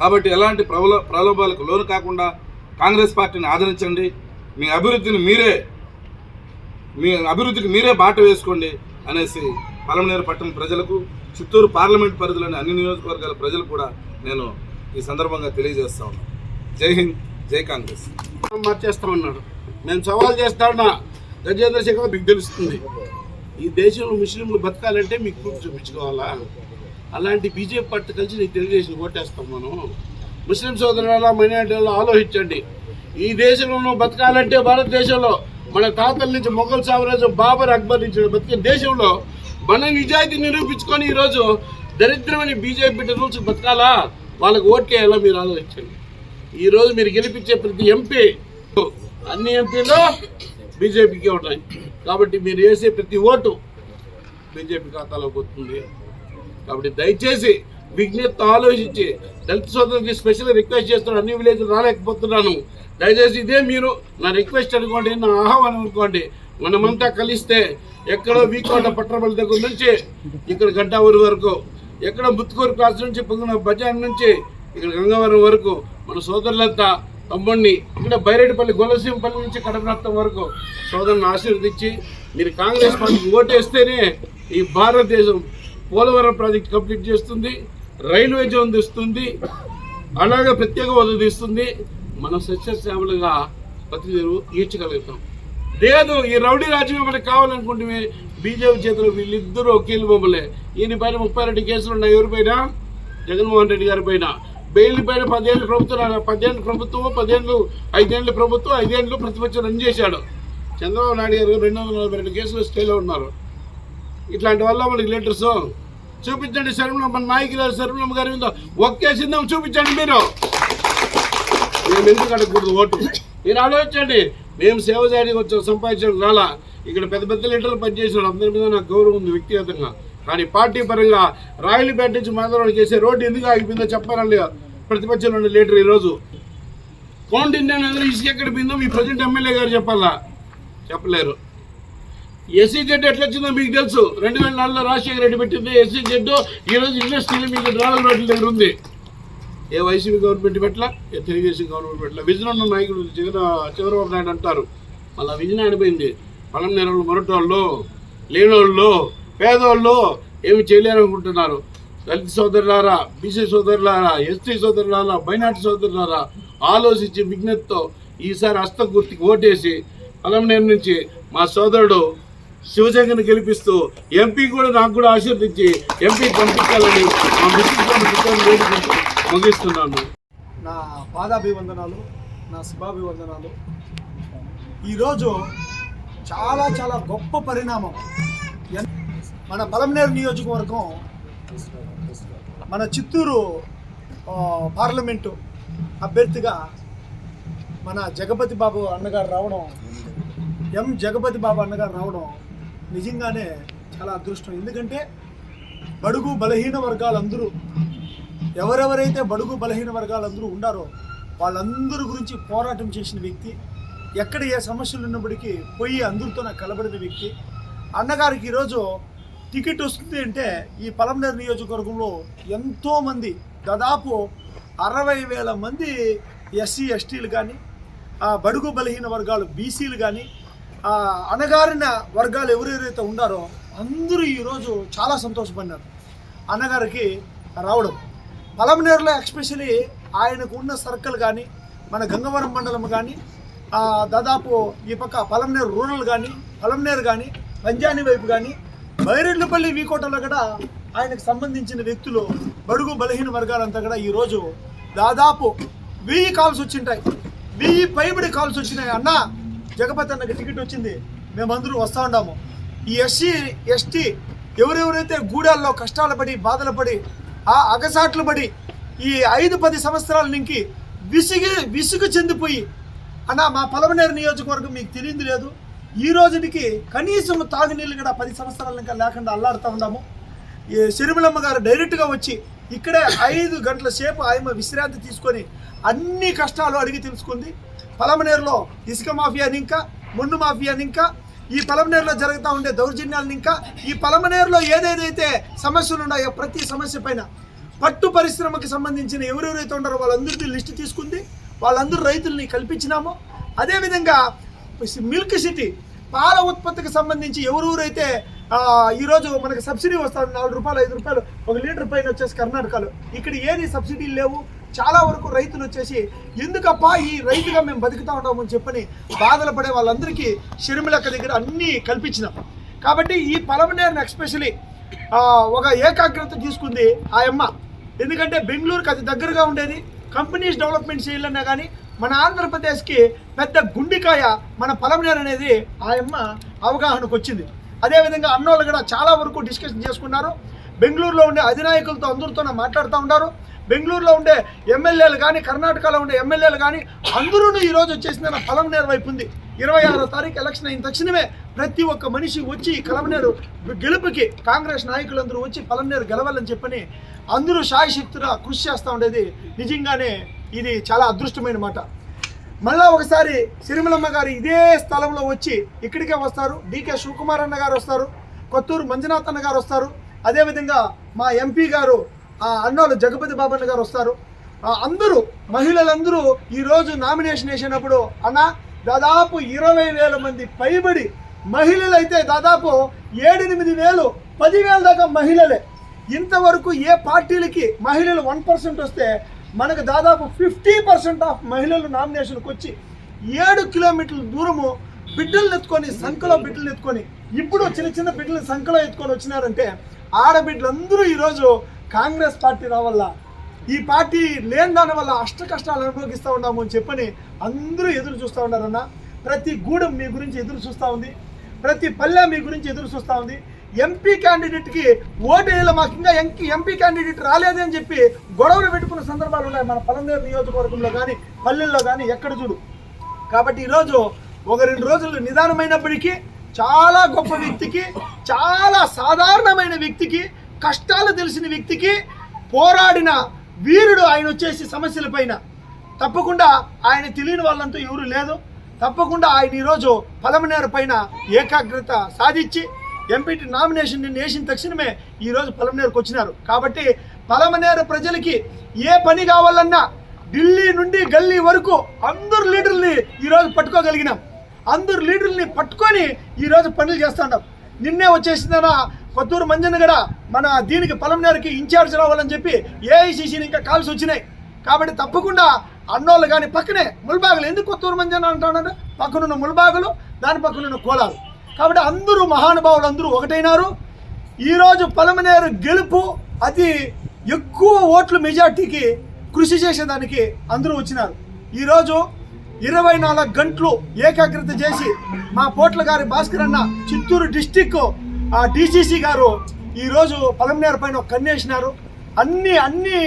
కాబట్టి ఎలాంటి ప్రబల ప్రలోభాలకు లోను కాకుండా కాంగ్రెస్ పార్టీని ఆదరించండి. మీ అభివృద్ధిని మీరే మీ అభివృద్ధికి మీరే బాట వేసుకోండి అనేసి పలమనేరు పట్టణ ప్రజలకు చిత్తూరు పార్లమెంట్ పరిధిలోని అన్ని నియోజకవర్గాల ప్రజలు కూడా నేను ఈ సందర్భంగా తెలియజేస్తా ఉన్నాను జై హింద్ జై కాంగ్రెస్. మార్చేస్తా ఉన్నాడు. నేను సవాల్ చేస్తా ఉన్నా గజేంద్ర శేఖర్ మీకు తెలుస్తుంది. ఈ దేశంలో ముస్లింలు బతకాలంటే మీకు చూపించుకోవాలా? అలాంటి బీజేపీ పార్టీ కలిసి నీకు తెలియజేసి ఓటేస్తాం మనం. ముస్లిం సోదరుల మైనార్టీలో ఆలోచించండి. ఈ దేశంలో బతకాలంటే భారతదేశంలో మన తాతల నుంచి మొఘల్ సామ్రాజ్యం బాబర్ అక్బర్ నుంచి బతికే దేశంలో మన నిజాయితీ నిరూపించుకొని ఈరోజు దరిద్రమైన బీజేపీ రూల్స్ బతకాలా? వాళ్ళకి ఓట్లేయాలో మీరు ఆలోచించండి. ఈరోజు మీరు గెలిపించే ప్రతి ఎంపీ అన్ని ఎంపీలు బీజేపీకి ఉంటాయి. కాబట్టి మీరు వేసే ప్రతి ఓటు బీజేపీ ఖాతాలోకి వస్తుంది కాబట్టి దయచేసి విజ్ఞప్తి ఆలోచించి దళిత సోదరులకి స్పెషల్ రిక్వెస్ట్ చేస్తున్నాను అన్ని విలేజ్ రాలేకపోతున్నాను. దయచేసి ఇదే మీరు నా రిక్వెస్ట్ అనుకోండి నా ఆహ్వానం అనుకోండి. మనమంతా కలిస్తే ఎక్కడో వీకోట పట్టణపల్లి దగ్గర నుంచి ఇక్కడ గడ్డావూరు వరకు ఎక్కడ ముత్తుకూరు క్రాస్ నుంచి పొంగిన బజార్ నుంచి ఇక్కడ గంగవరం వరకు మన సోదరులంతా తమ్ముడిని ఇక్కడ బైరెడ్డిపల్లి గొలసింపల్లి నుంచి కడపనత్తం వరకు సోదరుని ఆశీర్వదించి మీరు కాంగ్రెస్ పార్టీకి ఓటేస్తేనే ఈ భారతదేశం పోలవరం ప్రాజెక్ట్ కంప్లీట్ చేస్తుంది రైల్వే జోన్ తెస్తుంది అలాగే ప్రత్యేక హోదా తీస్తుంది. మనం సస్యశ్యామలుగా బతికేరు ఈడ్చగలుగుతాం. లేదు ఈ రౌడీ రాజ్యం మనకు కావాలనుకుంటే బీజేపీ చేతిలో వీళ్ళిద్దరూ ఒకేళ్ళు బొమ్మలే. ఈయన పైన ముప్పై రెండు కేసులు ఉన్నాయి ఎవరిపైన జగన్మోహన్ రెడ్డి గారి పైన. బెయిల్ పైన పదేళ్ళు ప్రభుత్వం పదేళ్ళు ప్రభుత్వం పదేళ్ళు ఐదేళ్ళు ప్రభుత్వం ఐదేళ్ళు ప్రతిపక్షం రన్ చేశాడు. చంద్రబాబు నాయుడు గారు రెండు వందల నలభై రెండు కేసులు స్టేలో ఉన్నారు. ఇట్లాంటి వల్ల మనకి లెటర్స్ చూపించండి శర్మలమ్మ మన నాయకులు శర్మలమ్మ గారి మీద ఒక్కేసిందాం చూపించండి మీరు. మేము ఎందుకు అడగకూడదు ఓటు? మీరు ఆలోచించండి. మేము సేవ చేయడానికి వచ్చాం సంపాదించడం రాలా. ఇక్కడ పెద్ద పెద్ద లీటర్లు పనిచేసిన అందరి మీద నాకు గౌరవం ఉంది వ్యక్తిగతంగా. కానీ పార్టీ పరంగా రాయలపేట నుంచి మాధవరావు చేసే రోడ్డు ఎందుకు ఆగిపోయిందో చెప్పాలని ప్రతిపక్షంలో ఉండే లీటర్ ఈరోజు. కౌంటింగ్ అందరూ ఇసుక ఎక్కడ పోయిందో మీ ప్రజెంట్ ఎమ్మెల్యే గారు చెప్పాలా? చెప్పలేరు. ఎస్సీ జెడ్ ఎట్లా వచ్చిందో మీకు తెలుసు. రెండు వేల నాలుగులో రాజశేఖర రెడ్డి పెట్టింది ఎస్సీ జెడ్ ఈరోజు ఇండస్ట్రీలు మీకు డ్రాగల్ రోడ్ల దగ్గర ఉంది. ఏ వైసీపీ గవర్నమెంట్ పెట్టలా ఏ తెలుగుదేశం గవర్నమెంట్ పెట్టలా. విజన్ ఉన్న నాయకుడు జగన్ చంద్రబాబు నాయుడు అంటారు. మళ్ళీ విజన్ ఆడిపోయింది పలం నేరలు మొరటోళ్ళు లేనోళ్ళు పేదోళ్ళు ఏమి చేయలేరనుకుంటున్నారు. దళిత సోదరులారా బీసీ సోదరులారా ఎస్టీ సోదరులారా బైనాటి సోదరులారా ఆలోచించి విజ్ఞతతో ఈసారి హస్త గుర్తికి ఓటేసి పొలంనేరు నుంచి మా సోదరుడు శివశంకర్ని గెలిపిస్తూ ఎంపీ కూడా నాకు కూడా ఆశీర్వదించి ఎంపీ పంపించాలని మా మిత్రులతో ముగిస్తున్నాను. నా పాదాభివందనాలు నా శుభాభివందనాలు. ఈరోజు చాలా చాలా గొప్ప పరిణామం. ఎన్- మన బలంనేరు నియోజకవర్గం మన చిత్తూరు ఆ, పార్లమెంటు అభ్యర్థిగా మన జగపతి బాబు అన్నగారు రావడం ఎం జగపతి బాబు అన్నగారు రావడం నిజంగానే చాలా అదృష్టం. ఎందుకంటే బడుగు బలహీన వర్గాలందరూ ఎవరెవరైతే బడుగు బలహీన వర్గాలందరూ ఉండారో వాళ్ళందరి గురించి పోరాటం చేసిన వ్యక్తి ఎక్కడ ఏ సమస్యలు ఉన్నప్పటికీ పోయి అందరితో నాకు కలబడిన వ్యక్తి. అన్నగారికి ఈరోజు టికెట్ వస్తుంది అంటే ఈ పలంనేరు నియోజకవర్గంలో ఎంతోమంది దాదాపు అరవై వేల మంది ఎస్సీ ఎస్టీలు కానీ బడుగు బలహీన వర్గాలు బీసీలు కానీ అనగారిన వర్గాలు ఎవరెవరైతే ఉన్నారో అందరూ ఈరోజు చాలా సంతోషపడినారు. అన్నగారికి రావడం. పలమనేరులో ఎక్స్పెషలీ ఆయనకు ఉన్న సర్కిల్ కానీ మన గంగవరం మండలం కానీ దాదాపు ఈ పక్క పలమనేరు రూరల్ కానీ పలమనేరు కానీ పంజాని వైపు కానీ బైరెడ్లపల్లి వీకోటలో కూడా ఆయనకు సంబంధించిన వ్యక్తులు బడుగు బలహీన వర్గాలంతా కూడా ఈరోజు దాదాపు వెయ్యి కాల్స్ వచ్చింటాయి. వెయ్యి పైబడి కాల్స్ వచ్చినాయి అన్నా జగపతి అన్నకి టికెట్ వచ్చింది. మేమందరూ వస్తూ ఉన్నాము. ఈ ఎస్సీ ఎస్టీ ఎవరెవరైతే గూడాల్లో కష్టాలు పడి బాధలు పడి ఆ అగసాట్లు పడి ఈ ఐదు పది సంవత్సరాల నుంచి విసిగి విసుగు చెందిపోయి అన్న మా పలమనేరు నియోజకవర్గం మీకు తెలియదు లేదు. ఈ రోజుకి కనీసం తాగునీళ్ళు కూడా పది సంవత్సరాల ఇంకా లేకుండా అల్లాడుతూ ఉన్నాము. ఈ సిరిమలమ్మ గారు డైరెక్ట్గా వచ్చి ఇక్కడే ఐదు గంటల సేపు ఆయమ విశ్రాంతి తీసుకొని అన్ని కష్టాలు అడిగి తెలుసుకుంది. పలమనేరులో ఇసుక మాఫియాని ఇంకా మొండు మాఫియాని ఇంకా ఈ పలమనేరులో జరుగుతూ ఉండే దౌర్జన్యాలను ఇంకా ఈ పలమనేరులో ఏదేదైతే సమస్యలు ఉన్నాయో ప్రతి సమస్య పైన పట్టు పరిశ్రమకి సంబంధించిన ఎవరెవరైతే ఉన్నారో వాళ్ళందరికీ లిస్టు తీసుకుంది. వాళ్ళందరూ రైతుల్ని కల్పించినాము. అదేవిధంగా మిల్క్ సిటీ పాల ఉత్పత్తికి సంబంధించి ఎవరెవరైతే ఈరోజు మనకి సబ్సిడీ వస్తుంది నాలుగు రూపాయలు ఐదు రూపాయలు ఒక లీటర్ పైన వచ్చేసి కర్ణాటకలో. ఇక్కడ ఏది సబ్సిడీలు లేవు. చాలా వరకు రైతులు వచ్చేసి ఎందుకప్పా ఈ రైతుగా మేము బతుకుతా ఉంటామని చెప్పని బాధలు పడే వాళ్ళందరికీ షర్మిలక్క దగ్గర అన్నీ కల్పించినాం. కాబట్టి ఈ పలమనేరుని ఎక్స్పెషలీ ఒక ఏకాగ్రత తీసుకుంది ఆ అమ్మ. ఎందుకంటే బెంగళూరుకి అది దగ్గరగా ఉండేది. కంపెనీస్ డెవలప్మెంట్ చేయాలన్నా కానీ మన ఆంధ్రప్రదేశ్కి పెద్ద గుండికాయ మన పలమనేరు అనేది ఆ అమ్మ అవగాహనకు వచ్చింది. అదేవిధంగా అన్నోళ్ళు కూడా చాలా వరకు డిస్కషన్ చేసుకున్నారు. బెంగళూరులో ఉండే అధినాయకులతో అందరితో మాట్లాడుతూ ఉన్నారు. బెంగళూరులో ఉండే ఎమ్మెల్యేలు కానీ కర్ణాటకలో ఉండే ఎమ్మెల్యేలు కానీ అందరూ ఈరోజు వచ్చేసింది నా పలమనేరు వైపు ఉంది. ఇరవై ఆరో తారీఖు ఎలక్షన్ అయిన తక్షణమే ప్రతి ఒక్క మనిషి వచ్చి ఈ కలమనేరు గెలుపుకి కాంగ్రెస్ నాయకులందరూ వచ్చి పలమనేరు గెలవాలని చెప్పని అందరూ శాయశక్తిగా కృషి చేస్తూ ఉండేది. నిజంగానే ఇది చాలా అదృష్టమైన మాట. మళ్ళా ఒకసారి సిరిమలమ్మ గారు ఇదే స్థలంలో వచ్చి ఇక్కడికే వస్తారు. డికే శివకుమార్ అన్న గారు వస్తారు. కొత్తూరు మంజునాథ్ అన్న గారు వస్తారు. అదేవిధంగా మా ఎంపీ గారు ఆ అన్నోళ్ళు జగపతి బాబన్న గారు వస్తారు. అందరూ మహిళలందరూ ఈరోజు నామినేషన్ వేసినప్పుడు అన్న దాదాపు ఇరవై వేల మంది పైబడి మహిళలైతే దాదాపు ఏడెనిమిది వేలు పదివేల దాకా మహిళలే. ఇంతవరకు ఏ పార్టీలకి మహిళలు వన్ పర్సెంట్ వస్తే మనకు దాదాపు ఫిఫ్టీ పర్సెంట్ ఆఫ్ మహిళలు నామినేషన్కి వచ్చి ఏడు కిలోమీటర్ల దూరము బిడ్డలు ఎత్తుకొని సంఖలో బిడ్డలు ఎత్తుకొని ఇప్పుడు చిన్న చిన్న బిడ్డలు సంఖలో ఎత్తుకొని వచ్చినారంటే ఆడబిడ్డలందరూ ఈరోజు కాంగ్రెస్ పార్టీ రావల్ల ఈ పార్టీ లేని దాని వల్ల అష్ట కష్టాలు అనుభవిస్తూ ఉన్నాము అని చెప్పని అందరూ ఎదురు చూస్తూ ఉన్నారన్న. ప్రతి గూడెం మీ గురించి ఎదురు చూస్తూ ఉంది. ప్రతి పల్లె మీ గురించి ఎదురు చూస్తూ ఉంది. ఎంపీ క్యాండిడేట్కి ఓటు వేయాలి మాకు ఇంకా ఎంపీ ఎంపీ క్యాండిడేట్ రాలేదని చెప్పి గొడవలు పెట్టుకున్న సందర్భాలు ఉన్నాయి మన పలంనేరు నియోజకవర్గంలో కానీ పల్లెల్లో కానీ ఎక్కడ చూడు. కాబట్టి ఈరోజు ఒక రెండు రోజులు నిదానమైనప్పటికీ చాలా గొప్ప వ్యక్తికి చాలా సాధారణమైన వ్యక్తికి కష్టాలు తెలిసిన వ్యక్తికి పోరాడిన వీరుడు ఆయన వచ్చేసి సమస్యలపైన తప్పకుండా ఆయన తెలియని వాళ్ళంతా ఎవరు లేదు. తప్పకుండా ఆయన ఈరోజు పలమనేరు పైన ఏకాగ్రత సాధించి ఎంపీటీ నామినేషన్ నిన్న వేసిన తక్షణమే ఈరోజు పలమనేరుకు వచ్చినారు. కాబట్టి పలమనేరు ప్రజలకి ఏ పని కావాలన్నా ఢిల్లీ నుండి గల్లీ వరకు అందరు లీడర్ని ఈరోజు పట్టుకోగలిగినాం. అందరు లీడర్ని పట్టుకొని ఈరోజు పనులు చేస్తున్నాం నిన్నే వచ్చేసిందనా కొత్తూరు మంజన్నగడ కూడా మన దీనికి పలంనేరుకి ఇన్ఛార్జ్ రావాలని చెప్పి ఏఐసిసిని ఇంకా కాల్స్ వచ్చినాయి. కాబట్టి తప్పకుండా అన్నోళ్ళు కానీ పక్కనే ముల్బాగులు. ఎందుకు కొత్తూరు మంజన్న అంటానంటే పక్కనున్న ముల్బాగులు దాని పక్కనున్న కోలాలు కాబట్టి అందరూ మహానుభావులు అందరూ ఒకటైనారు. ఈరోజు పలమనేరు గెలుపు అతి ఎక్కువ ఓట్లు మెజార్టీకి కృషి చేసేదానికి అందరూ వచ్చినారు. ఈరోజు ఇరవై నాలుగు గంటలు ఏకాగ్రత చేసి మా పోట్ల గారి భాస్కర్ అన్న చిత్తూరు డిస్టిక్ ఆ డిసిసి గారు ఈరోజు పలమనేరు పైన ఒక కన్నేసినారు అన్ని అన్ని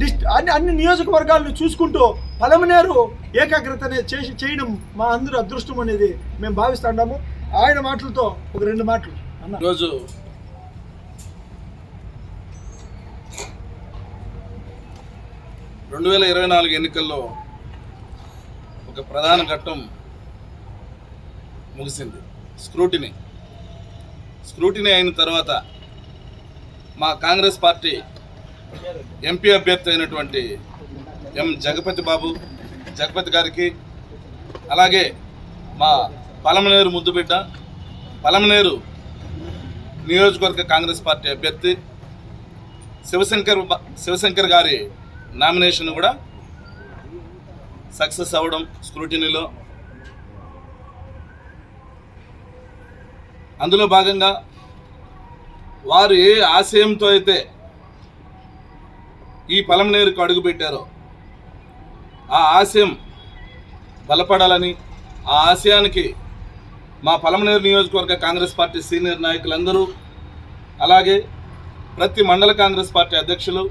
డిస్ట్ అన్ని అన్ని నియోజకవర్గాలను చూసుకుంటూ పలమనేరు ఏకాగ్రత అనేది చేసి చేయడం మా అందరూ అదృష్టం అనేది మేము భావిస్తున్నాము ఆయన మాటలతో ఒక రెండు మాటలు. అన్న. ఈరోజు రెండు వేల ఇరవై నాలుగు ఎన్నికల్లో ఒక ప్రధాన ఘట్టం ముగిసింది. స్క్రూటినీ. స్క్రూటినీ అయిన తర్వాత మా కాంగ్రెస్ పార్టీ ఎంపీ అభ్యర్థి అయినటువంటి ఎం జగపతి బాబు జగపతి గారికి అలాగే మా పలమనేరు ముద్దుబిడ్డ పలమనేరు నియోజకవర్గ కాంగ్రెస్ పార్టీ అభ్యర్థి శివశంకర్ బ- శివశంకర్ గారి నామినేషన్ కూడా సక్సెస్ అవ్వడం స్క్రూటినీలో అందులో భాగంగా వారు ఏ ఆశయంతో అయితే ఈ పలమనేరుకు అడుగుపెట్టారో ఆ ఆశయం బలపడాలని ఆ ఆశయానికి మా పలమనేరు నియోజకవర్గ కాంగ్రెస్ పార్టీ సీనియర్ నాయకులందరూ అలాగే ప్రతి మండల కాంగ్రెస్ పార్టీ అధ్యక్షులు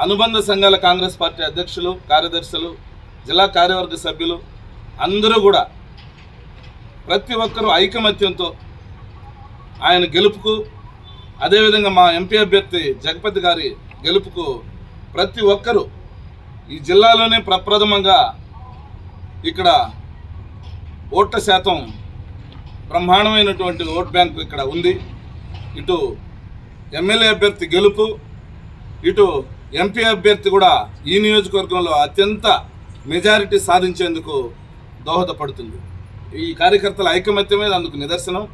అనుబంధ సంఘాల కాంగ్రెస్ పార్టీ అధ్యక్షులు కార్యదర్శులు జిల్లా కార్యవర్గ సభ్యులు అందరూ కూడా ప్రతి ఒక్కరూ ఐకమత్యంతో ఆయన గెలుపుకు అదేవిధంగా మా ఎంపీ అభ్యర్థి జగపతి గారి గెలుపుకు ప్రతి ఒక్కరూ ఈ జిల్లాలోనే ప్రప్రథమంగా ఇక్కడ ఓట్ల శాతం బ్రహ్మాండమైనటువంటి ఓట్ బ్యాంకు ఇక్కడ ఉంది. ఇటు ఎమ్మెల్యే అభ్యర్థి గెలుపు ఇటు ఎంపీ అభ్యర్థి కూడా ఈ నియోజకవర్గంలో అత్యంత మెజారిటీ సాధించేందుకు దోహదపడుతుంది. ఈ కార్యకర్తల ఐకమత్యమే అందుకు నిదర్శనం.